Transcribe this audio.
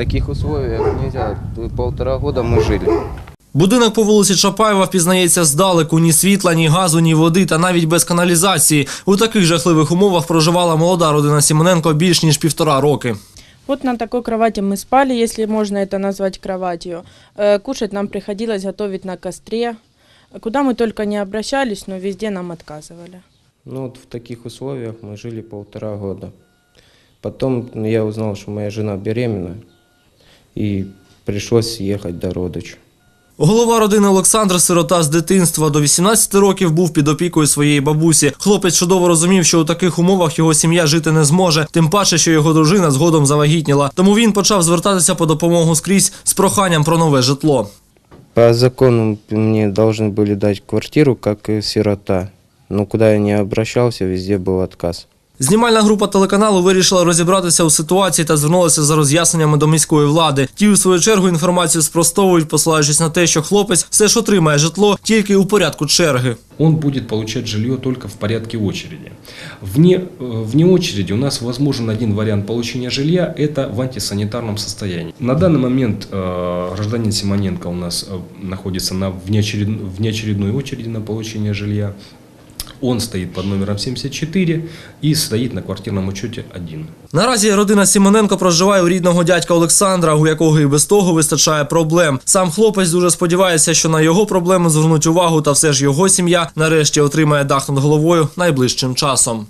таких условиях нельзя. Полтора года мы жили. Будинок по вулиці Чапаєва впізнається здалеку ні світла, ні газу, ні води та навіть без каналізації. У таких жахливих умовах проживала молода родина Сімоненко більш ніж півтора роки. Вот на такой кровати мы спали, если можно это назвать кроватью. Э, Кушать нам приходилось готовить на костре. Куда мы только не обращались, но везде нам отказывали. Ну вот в таких условиях мы жили полтора года. Потом я узнал, что моя жена беременна, и пришлось ехать до родича. Голова родини Олександр Сирота з дитинства до 18 років був під опікою своєї бабусі. Хлопець чудово розумів, що у таких умовах його сім'я жити не зможе, тим паче, що його дружина згодом завагітніла. Тому він почав звертатися по допомогу скрізь з проханням про нове житло. По закону мне должны были дать квартиру, как и сирота. Но куда я не обращался, везде был отказ. Знімальна група телеканалу вирішила розібратися у ситуації та звернулася за роз'ясненнями до міської влади. Ті, у свою чергу, інформацію спростовують, посилаючись на те, що хлопець все ж отримає житло тільки у порядку черги. он будет получать жилье только в порядке очереди. Вне, э, вне очереди у нас возможен один вариант получения жилья – это в антисанитарном состоянии. На данный момент э, гражданин Симоненко у нас э, находится на внеочеред... внеочередной очереди на получение жилья. Он стоїть під номером 74 і стоїть на квартирному учеті один. Наразі родина Сімоненко проживає у рідного дядька Олександра, у якого і без того вистачає проблем. Сам хлопець дуже сподівається, що на його проблеми звернуть увагу, та все ж його сім'я нарешті отримає дах над головою найближчим часом.